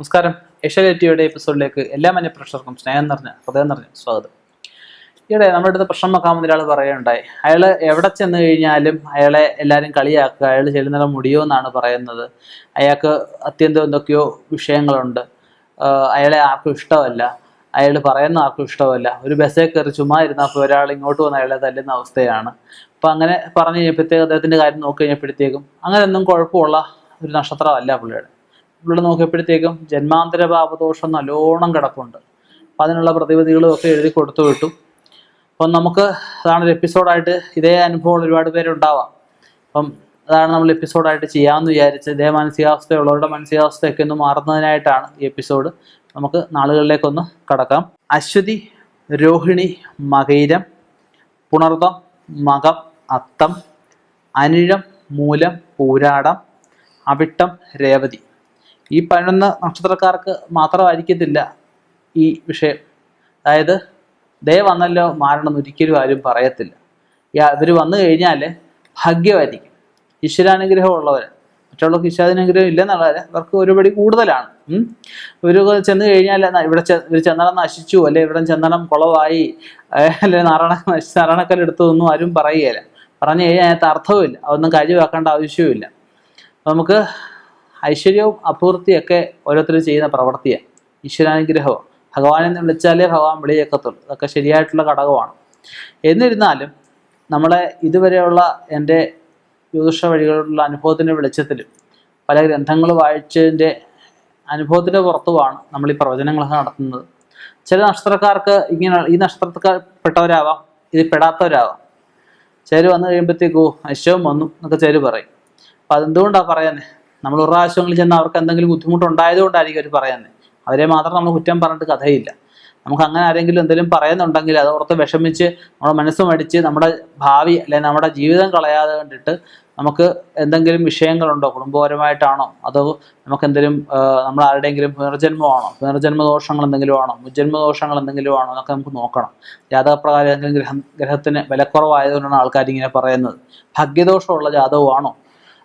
നമസ്കാരം. ഏഷ്യാനെറ്റിയുടെ എപ്പിസോഡിലേക്ക് എല്ലാ മന്യ പ്രേക്ഷകർക്കും സ്നേഹം നിറഞ്ഞ ഹൃദയം നിറഞ്ഞ സ്വാഗതം. ഈയിടെ നമ്മുടെ അടുത്ത് പ്രശ്നം വെക്കാമെന്ന് ഒരാൾ പറയുണ്ടായി അയാൾ എവിടെ ചെന്ന് കഴിഞ്ഞാലും അയാളെ എല്ലാവരും കളിയാക്കുക അയാൾ ചെല്ലുന്നിടം മുടിയോ എന്നാണ് പറയുന്നത്. അയാൾക്ക് അത്യന്തം എന്തൊക്കെയോ വിഷയങ്ങളുണ്ട്. അയാളെ ആർക്കും ഇഷ്ടമല്ല. അയാൾ പറയുന്ന ആർക്കും ഇഷ്ടമല്ല. ഒരു ബസ്സേ കയറി ചുമ്മാ ഇരുന്നാൽ അപ്പോൾ ഒരാൾ ഇങ്ങോട്ട് വന്ന് അയാളെ തല്ലുന്ന അവസ്ഥയാണ്. അപ്പം അങ്ങനെ പറഞ്ഞു കഴിഞ്ഞപ്പോഴത്തേക്ക് അദ്ദേഹത്തിന്റെ കാര്യം നോക്കി കഴിഞ്ഞപ്പോഴത്തേക്കും അങ്ങനെയൊന്നും കുഴപ്പമുള്ള ഒരു നക്ഷത്രമല്ല പുള്ളിയുടെ. പുള്ളി നോക്കിയപ്പോഴത്തേക്കും ജന്മാന്തര പാപദോഷം നല്ലോണം കിടപ്പുണ്ട്. അപ്പം അതിനുള്ള പ്രതിവിധികളും ഒക്കെ എഴുതി കൊടുത്തു വിട്ടു. അപ്പം നമുക്ക് അതാണ് ഒരു എപ്പിസോഡായിട്ട് ഇതേ അനുഭവം ഒരുപാട് പേരുണ്ടാവാം അപ്പം അതാണ് നമ്മൾ എപ്പിസോഡായിട്ട് ചെയ്യാമെന്ന് വിചാരിച്ച് ഇതേ മാനസികാവസ്ഥയുള്ളവരുടെ മാനസികാവസ്ഥയൊക്കെ ഒന്ന് മാറുന്നതിനായിട്ടാണ് ഈ എപ്പിസോഡ്. നമുക്ക് നാളുകളിലേക്കൊന്ന് കടക്കാം. അശ്വതി രോഹിണി മകയിരം പുണർതം മകം അത്തം അനിഴം മൂലം പൂരാടം അവിട്ടം രേവതി. ഈ പതിനൊന്ന് നക്ഷത്രക്കാർക്ക് മാത്രമായിരിക്കത്തില്ല ഈ വിഷയം. അതായത് ദേ വന്നല്ലോ മാറണമെന്ന് ഒരിക്കലും ആരും പറയത്തില്ല. ഇവർ വന്നു കഴിഞ്ഞാൽ ഭാഗ്യമായിരിക്കും. ഈശ്വരാനുഗ്രഹം ഉള്ളവർ മറ്റുള്ളവർക്ക് ഈശ്വരാനുഗ്രഹം ഇല്ലെന്നുള്ളവർ അവർക്ക് ഒരുപടി കൂടുതലാണ്. ഒരു ചെന്ന് കഴിഞ്ഞാൽ ഇവിടെ ഇവർ ചന്ദനം നശിച്ചു അല്ലെ? ഇവിടെ ചന്ദനം കുളവായി. അല്ലെ? നാരായണക്കല്ല് എടുത്തു ഒന്നും ആരും പറയുകയില്ല പറഞ്ഞു കഴിഞ്ഞാൽ അതിനകത്ത് അർത്ഥവുമില്ല. അതൊന്നും കാര്യമാക്കേണ്ട ആവശ്യവുമില്ല. നമുക്ക് ഐശ്വര്യവും അപൂർത്തിയൊക്കെ ഓരോരുത്തർ ചെയ്യുന്ന പ്രവൃത്തിയാണ്. ഈശ്വരാനുഗ്രഹവും. ഭഗവാനെന്ന് വിളിച്ചാലേ ഭഗവാൻ വിളിയേക്കത്തുള്ളൂ. അതൊക്കെ ശരിയായിട്ടുള്ള ഘടകമാണ്. എന്നിരുന്നാലും നമ്മളെ ഇതുവരെയുള്ള എന്റെ ജ്യോതിഷ വഴികളിലുള്ള അനുഭവത്തിന്റെ വെളിച്ചത്തിലും പല ഗ്രന്ഥങ്ങൾ വായിച്ചതിന്റെ അനുഭവത്തിന്റെ പുറത്തുമാണ് നമ്മൾ ഈ പ്രവചനങ്ങളൊക്കെ നടത്തുന്നത്. ചില നക്ഷത്രക്കാർക്ക് ഇങ്ങനെ ഈ നക്ഷത്രക്കാർ പെട്ടവരാവാം ഇത് പെടാത്തവരാവാം. ചിലർ വന്നു കഴിയുമ്പോഴത്തേക്കോ അശ്വം വന്നു എന്നൊക്കെ ചിലർ പറയും. അപ്പം അതെന്തുകൊണ്ടാണ് പറയുന്നത് നമ്മൾ ഒരു പ്രാവശ്യങ്ങളിൽ ചെന്ന് അവർക്ക് എന്തെങ്കിലും ബുദ്ധിമുട്ടുണ്ടായത് കൊണ്ടായിരിക്കും അവർ പറയുന്നത് അവരെ മാത്രം നമ്മൾ കുറ്റം പറഞ്ഞിട്ട് കഥയില്ല. നമുക്ക് അങ്ങനെ ആരെങ്കിലും എന്തെങ്കിലും പറയുന്നുണ്ടെങ്കിൽ അത് ഓർത്ത് വിഷമിച്ച് നമ്മുടെ മനസ്സ് മടിച്ച് നമ്മുടെ ഭാവി അല്ലെങ്കിൽ നമ്മുടെ ജീവിതം കളയാതെ കണ്ടിട്ട് നമുക്ക് എന്തെങ്കിലും വിഷയങ്ങളുണ്ടോ? കുടുംബപരമായിട്ടാണോ? അതോ നമുക്ക് എന്തെങ്കിലും നമ്മൾ ആരുടെയെങ്കിലും പുനർജന്മമാണോ? പുനർജന്മ ദോഷങ്ങൾ എന്തെങ്കിലും ആണോ? മുജ്ജന്മ ദോഷങ്ങൾ എന്തെങ്കിലും ആണോ? എന്നൊക്കെ നമുക്ക് നോക്കണം. ജാതകപ്രകാരം എന്തെങ്കിലും ഗ്രഹം ഗ്രഹത്തിന് വിലക്കുറവായതുകൊണ്ടാണ് ആൾക്കാർ ഇങ്ങനെ പറയുന്നത്. ഭാഗ്യദോഷമുള്ള ജാതകമാണോ?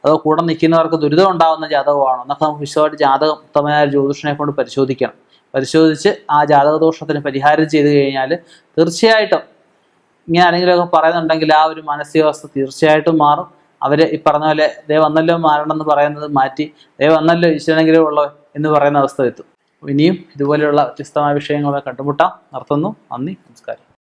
അതോ കൂടെ നിൽക്കുന്നവർക്ക് ദുരിതം ഉണ്ടാവുന്ന ജാതകമാണോ. എന്നൊക്കെ നമുക്ക് വിശദമായിട്ട് ജാതകം ഉത്തമനായ ജ്യോതിഷനെ കൊണ്ട് പരിശോധിക്കണം. പരിശോധിച്ച് ആ ജാതകദോഷത്തിന് പരിഹാരം ചെയ്തു കഴിഞ്ഞാൽ തീർച്ചയായിട്ടും ഇങ്ങനെ ആരെങ്കിലുമൊക്കെ പറയുന്നുണ്ടെങ്കിൽ ആ ഒരു മാനസികാവസ്ഥ തീർച്ചയായിട്ടും മാറും. അവർ ഈ പറഞ്ഞ പോലെ ദേ വന്നല്ലോ മാറണം എന്ന് പറയുന്നത് മാറ്റി ദേ വന്നല്ലോ ഈശ്വരനെങ്കിലും ഉള്ളോ എന്ന് പറയുന്ന അവസ്ഥ എത്തും. ഇനിയും ഇതുപോലെയുള്ള വ്യത്യസ്തമായ വിഷയങ്ങളെ കണ്ടുമുട്ടാം. നിർത്തുന്നു. നന്ദി. നമസ്കാരം.